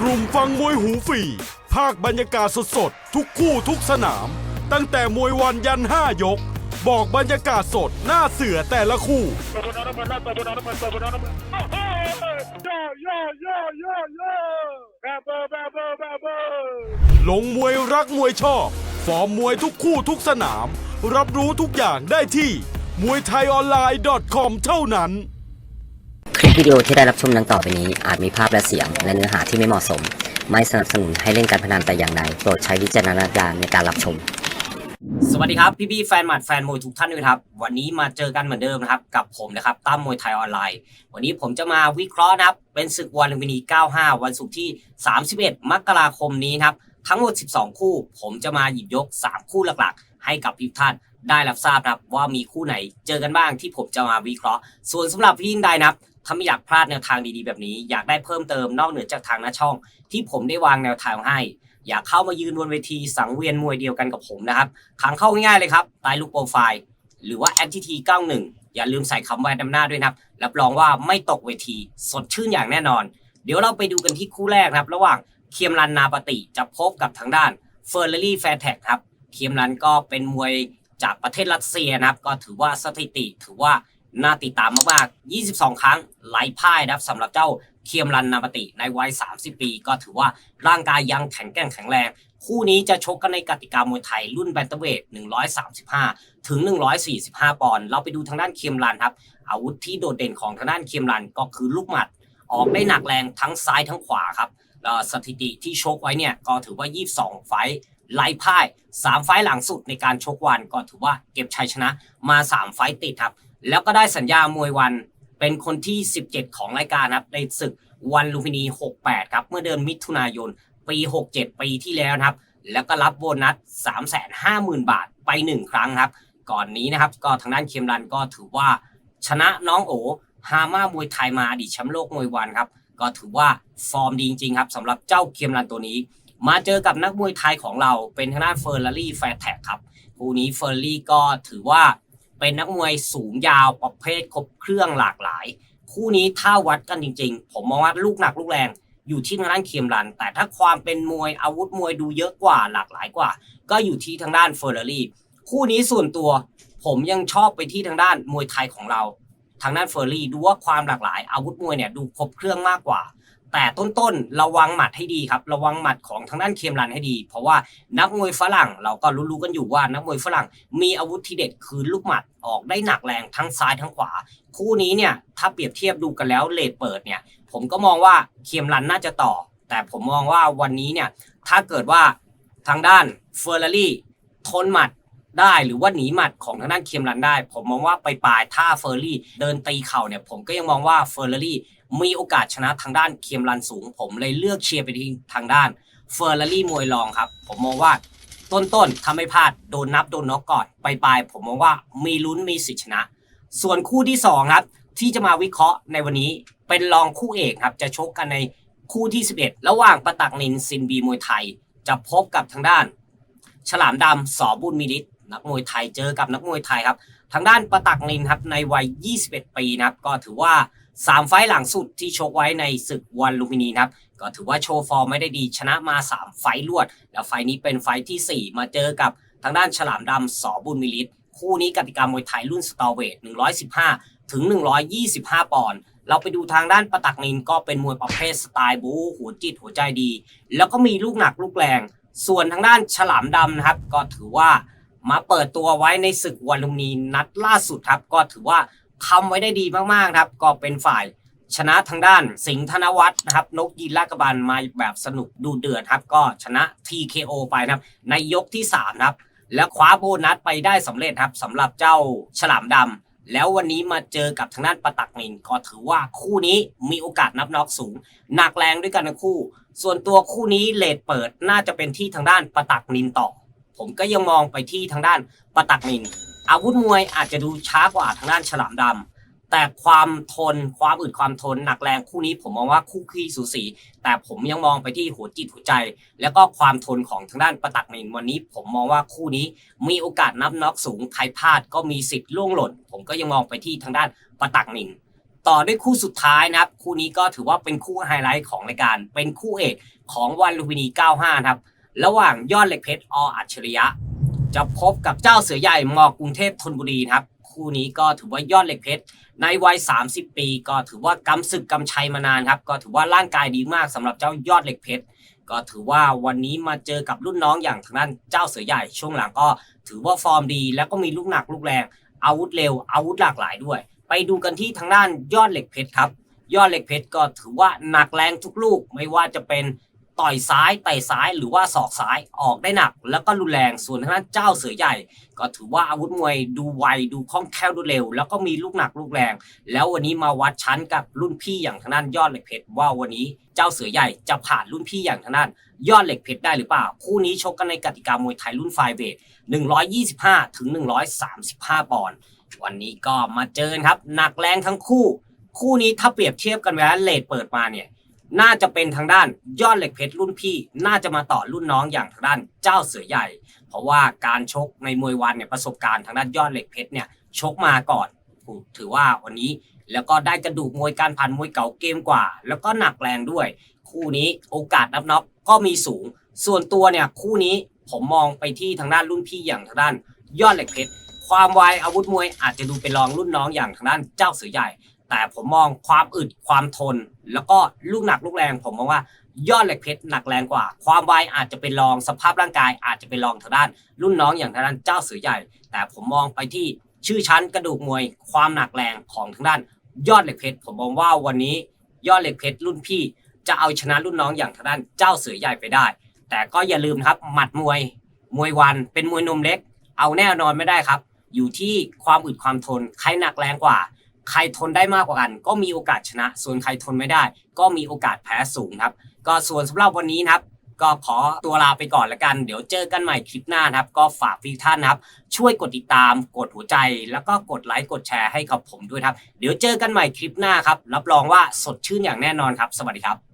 กลุ่มฟังมวยหูฟีภาคบรรยากาศสดๆ ทุกคู่ทุกสนาม ตั้งแต่มวยวันยัน5ยก บอกบรรยากาศสดหน้าเสือแต่ละคู่ ลงมวยรักมวยชอบ ฟอร์มมวยทุกคู่ทุกสนาม รับรู้ทุกอย่างได้ที่มวยไทยออนไลน์ .com เท่านั้น คลิปวิดีโอที่ได้รับชมดังต่อไปนี้อาจมีภาพและเสียงและเนื้อหาที่ไม่เหมาะสม ไม่สนับสนุนให้เล่นการพนันแต่อย่างใดโปรดใช้วิจารณญาณในการรับชม สวัสดีครับพี่พี่ๆแฟนหมัดแฟนมวยทุกท่านด้วยครับ วันนี้มาเจอกันเหมือนเดิมนะครับ กับผมนะครับตั้มมวยไทยออนไลน์ วันนี้ผมจะมาวิเคราะห์นะครับเป็นศึกวันลุมพินี 95 วันศุกร์ที่ 31 มกราคมนี้ครับทั้งหมด 12 คู่ ผมจะมาหยิบยก 3 คู่หลักๆ ให้กับพี่ท่านได้รับทราบนะครับว่ามีคู่ไหนเจอกันบ้างที่ผมจะมาวิเคราะห์ ส่วนสำหรับพี่ยิ่งใดนะครับ ถ้าไม่อยากพลาดแนวทางดีๆแบบนี้ อยากได้เพิ่มเติมนอกเหนือจากทางหน้าช่อง ที่ผมได้วางแนวทางให้ อยากเข้ามายืนบนเวทีสังเวียนมวยเดียวกันกับผมนะครับทางเข้าง่ายๆเลยครับใต้ลูกโปรไฟล์ หรือว่า FTT 91อย่าลืมใส่คำแวนนำหน้าด้วยนะครับรับรองว่าไม่ตกเวที สดชื่นอย่างแน่นอน เดี๋ยวเราไปดูกันที่คู่แรกนะครับ ระหว่างเคียมรันนาปติจะพบกับทางด้านเฟอร์เรรี่แฟร์แท็กครับเคียมรันก็เป็นมวยจากประเทศรัสเซียนะครับ ก็ถือว่าสถิติถือว่า น่าติดตามมากๆ 22 ครั้งไล่พ่ายนะครับสำหรับเจ้าเคียมรันนาปติในวัย 30 ปี ก็ถือว่าร่างกายยังแข็งแกร่งแข็งแรง คู่นี้จะชกกันในกติกามวยไทยรุ่นแบนเตอร์เวท135 ถึง 145 ปอนด์เราไปดูทางด้านเคียมรันครับ อาวุธที่โดดเด่นของทางด้านเคียมรันก็คือลูกหมัด ออกได้หนักแรงทั้งซ้ายทั้งขวาครับสถิติที่ชกไว้เนี่ยก็ถือว่า 22 ไฟท์ไล่พ่าย 3 ไฟท์หลังสุดในการชกวันก็ถือว่าเก็บชัยชนะมา 3 ไฟท์ติดครับ แล้วก็ได้สัญญามวยวันเป็นคนที่ 17 ของรายการครับในศึกวันลุมพินี 68 ครับ เมื่อเดือนมิถุนายน ปี 67 ปีที่แล้วนะครับ แล้วก็รับโบนัส 350,000 บาทไป 1 ครั้งครับ ก่อนนี้นะครับ ก็ทางด้านเคียมรันก็ถือว่าชนะน้องโอฮาม่ามวยไทยมาอดีตแชมป์โลกมวยวันครับ ก็ถือว่าฟอร์มดีจริงๆครับสำหรับเจ้าเคียมรันตัวนี้ มาเจอกับนักมวยไทยของเราเป็นทางด้านเฟอร์รารี่แฟร์แท็กครับคู่นี้เฟอร์รี่ก็ถือว่า เป็นนักมวยสูงยาวประเภทครบเครื่องหลากหลาย คู่นี้ถ้าวัดกันจริง ๆ ผมมองว่าลูกหนักลูกแรงอยู่ที่ทางด้านเคียมรัน แต่ถ้าความเป็นมวยอาวุธมวยดูเยอะกว่าหลากหลายกว่า ก็อยู่ที่ทางด้านเฟอร์รารี่คู่นี้ส่วนตัว ผมยังชอบไปที่ทางด้านมวยไทยของเรา ทางด้านเฟอร์รี่ดูว่าความหลากหลายอาวุธมวยเนี่ยดูครบเครื่องมากกว่า แต่ต้นๆระวังหมัดให้ดีครับ ระวังหมัดของทางด้านเคียมรันให้ดี เพราะว่านักมวยฝรั่งเราก็รู้ๆกันอยู่ว่านักมวยฝรั่งมีอาวุธที่เด็ดคือลูกหมัดออกได้หนักแรงทั้งซ้ายทั้งขวา คู่นี้เนี่ยถ้าเปรียบเทียบดูกันแล้วเลทเปิดเนี่ย ผมก็มองว่าเคียมรันน่าจะต่อ แต่ผมมองว่าวันนี้เนี่ยถ้าเกิดว่าทางด้านเฟอร์รารี่ทนหมัดได้หรือว่าหนีหมัดของทางด้านเคียมรันได้ ผมมองว่าไปปลายๆถ้าเฟอร์รี่เดินตีเข่าเนี่ยผมก็ยังมองว่าเฟอร์รารี่ มีโอกาสชนะทางด้านเคียมรันสูง ผมเลยเลือกเชียร์ไปที่ทางด้านเฟอร์รารี่มวยรองครับ ผมมองว่าต้นๆทำไม่พลาดโดนนับโดนน็อกก่อนไปลายๆผมมองว่ามีลุ้นมีสิทธิชนะ ส่วนคู่ที่สองครับที่จะมาวิเคราะห์ในวันนี้เป็นรองคู่เอกครับ จะชกกันในคู่ที่ 11 ระหว่างประตักนินซินบีมวยไทย จะพบกับทางด้าน ฉลามดำสอบุญมิลิตนักมวยไทยเจอกับนักมวยไทยครับ ทางด้านประตักนินครับในวัย 21 ปีนะครับก็ถือว่า 3ไฟล์หลังสุดที่ชกไว้ในศึกวันลุมพินีนะครับ ก็ถือว่าโชว์ฟอร์มไม่ได้ดีชนะมา 3 ไฟล์รวด แล้วไฟล์นี้เป็นไฟล์ทีสี่ 4 มาเจอกับทางด้านฉลามดำสอบุญมิลิต คู่นี้กติกามวยไทยรุ่นสตอเวท115 ถึง 125 ปอนด์เราไปดูทางด้านประตักนินก็เป็นมวยประเภทสไตล์บู๊หัวจิตหัวใจดี แล้วก็มีลูกหนักลูกแรง ส่วนทางด้านฉลามดำนะครับ ก็ถือว่ามาเปิดตัวไว้ในศึกวันลุมินีนัดล่าสุดครับก็ถือว่า ทำไว้ได้ดีมากๆครับ ก็เป็นฝ่ายชนะทางด้านสิงห์ธนวัฒน์นะครับ นกยินลากบาลมาแบบสนุกดูเดือดครับ ก็ชนะ TKO ไปนะครับ ในยกที่3ครับ แล้วคว้าโบนัสไปได้สำเร็จครับสำหรับเจ้าฉลามดำแล้ววันนี้มาเจอกับทางด้านประตักนินก็ถือว่าคู่นี้มีโอกาสนับน็อกสูง หนักแรงด้วยกันทั้งคู่ ส่วนตัวคู่นี้เลทเปิดน่าจะเป็นที่ทางด้านประตักนินต่อ ผมก็ยังมองไปที่ทางด้านประตักนิน อาวุธมวยอาจจะดูช้ากว่าทางด้านฉลามดำแต่ความทนความอึดความทนหนักแรงคู่นี้ผมมองว่าคู่ขี้สูสี แต่ผมยังมองไปที่หัวจิตหัวใจ แล้วก็ความทนของทางด้านประตักนินวันนี้ ผมมองว่าคู่นี้มีโอกาสนับน็อกสูงใครพลาดก็มีสิทธิ์ล่วงหล่น ผมก็ยังมองไปที่ทางด้านประตักนินต่อด้วยคู่สุดท้ายนะครับ คู่นี้ก็ถือว่าเป็นคู่ไฮไลท์ของรายการ เป็นคู่เอกของวันลุมพินี 95 ครับ ระหว่างยอดเหล็กเพชรออัจฉริยะ จะพบกับเจ้าเสือใหญ่มอกรุงเทพธนบุรีนะครับ คู่นี้ก็ถือว่ายอดเหล็กเพชรในวัย 30 ปี ก็ถือว่ากำศึกกำชัยมานานครับ ก็ถือว่าร่างกายดีมากสำหรับเจ้ายอดเหล็กเพชรก็ถือว่าวันนี้มาเจอกับรุ่นน้องอย่างทางด้านเจ้าเสือใหญ่ช่วงหลังก็ถือว่าฟอร์มดี แล้วก็มีลูกหนักลูกแรงอาวุธเร็วอาวุธหลากหลายด้วย ไปดูกันที่ทางด้านยอดเหล็กเพชรครับ ยอดเหล็กเพชรก็ถือว่าหนักแรงทุกลูกไม่ว่าจะเป็น ต่อยซ้ายเตะซ้ายหรือว่าศอกซ้ายออกได้หนัก แล้วก็รุนแรงส่วนทางด้านเจ้าเสือใหญ่ ก็ถือว่าอาวุธมวยดูไวดูคล่องแคล่วดูเร็ว แล้วก็มีลูกหนักลูกแรง แล้ววันนี้มาวัดชั้นกับรุ่นพี่อย่างทางด้านยอดเหล็กเพชรว่าวันนี้เจ้าเสือใหญ่จะผ่านรุ่นพี่อย่างทางด้านยอดเหล็กเพชรได้หรือเปล่า คู่นี้ชกกันในกติกามวยไทยรุ่นไฟเวท125ถึง135 ปอนด์วันนี้ก็มาเจอกันครับหนักแรงทั้งคู่ คู่นี้ถ้าเปรียบเทียบกันเวลาเลทเปิดมาเนี่ย น่าจะเป็นทางด้านยอดเหล็กเพชรรุ่นพี่ น่าจะมาต่อรุ่นน้องอย่างทางด้านเจ้าเสือใหญ่ เพราะว่าการชกในมวยวันเนี่ยประสบการณ์ทางด้านยอดเหล็กเพชรเนี่ยชกมาก่อนถือว่าวันนี้แล้วก็ได้กระดูกมวยการพันมวยเก่าเกมกว่า แล้วก็หนักแรงด้วย คู่นี้โอกาสนับน็อกก็มีสูง ส่วนตัวเนี่ยคู่นี้ผมมองไปที่ทางด้านรุ่นพี่อย่างทางด้าน ยอดเหล็กเพชรความไวอาวุธมวยอาจจะดูเป็นรองรุ่นน้องอย่างทางด้านเจ้าเสือใหญ่ แต่ผมมองความอึดความทน แล้วก็ลูกหนักลูกแรง ผมมองว่ายอดเหล็กเพชรหนักแรงกว่า ความไวอาจจะเป็นรองสภาพร่างกาย อาจจะเป็นรองทางด้าน รุ่นน้องอย่างทางด้านเจ้าเสือใหญ่ แต่ผมมองไปที่ชื่อชั้นกระดูกมวย ความหนักแรงของทางด้าน ยอดเหล็กเพชรผมมองว่าวันนี้ยอดเหล็กเพชรรุ่นพี่ จะเอาชนะรุ่นน้องอย่างทางด้านเจ้าเสือใหญ่ไปได้ แต่ก็อย่าลืมครับหมัดมวย มวยวันเป็นมวยนมเล็ก เอาแน่นอนไม่ได้ครับ อยู่ที่ความอึดความทนใครหนักแรงกว่า ใครทนได้มากกว่ากัน ก็มีโอกาสชนะ ส่วนใครทนไม่ได้ ก็มีโอกาสแพ้สูงครับ ก็ส่วนสำหรับวันนี้นะครับ ก็ขอตัวลาไปก่อนละกัน เดี๋ยวเจอกันใหม่คลิปหน้านะครับ ก็ฝากทุกท่านนะครับ ช่วยกดติดตาม กดหัวใจ แล้วก็กดไลค์กดแชร์ให้กับผมด้วยครับ เดี๋ยวเจอกันใหม่คลิปหน้าครับ รับรองว่าสดชื่นอย่างแน่นอนครับ สวัสดีครับ